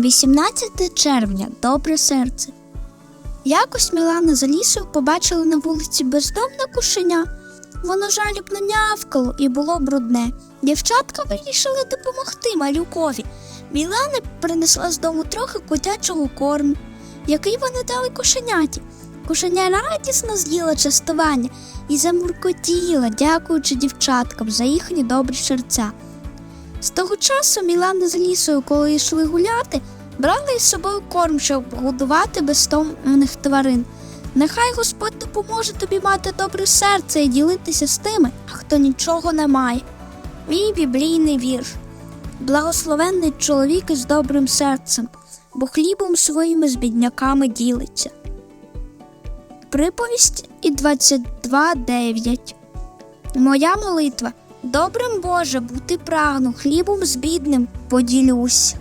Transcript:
18 червня добре серце. Якось Мілана за лісою побачила на вулиці бездомне кошеня. Воно жалібно нявкало і було брудне. Дівчатка вирішили допомогти малюкові. Мілана принесла з дому трохи котячого корму, який вони дали кошеняті. Кошеня радісно з'їла частування і замуркотіла, дякуючи дівчаткам за їхні добрі серця. З того часу Мілана з лісою, коли йшли гуляти, брала із собою корм, щоб годувати безтомних тварин. Нехай Господь допоможе тобі мати добре серце і ділитися з тими, хто нічого не має. Мій біблійний вірш. Благословенний чоловік із добрим серцем, бо хлібом своїми з бідняками ділиться. Приповість і 22.9 Моя молитва. Добрим Боже, бути прагну, хлібом з бідним поділюсь.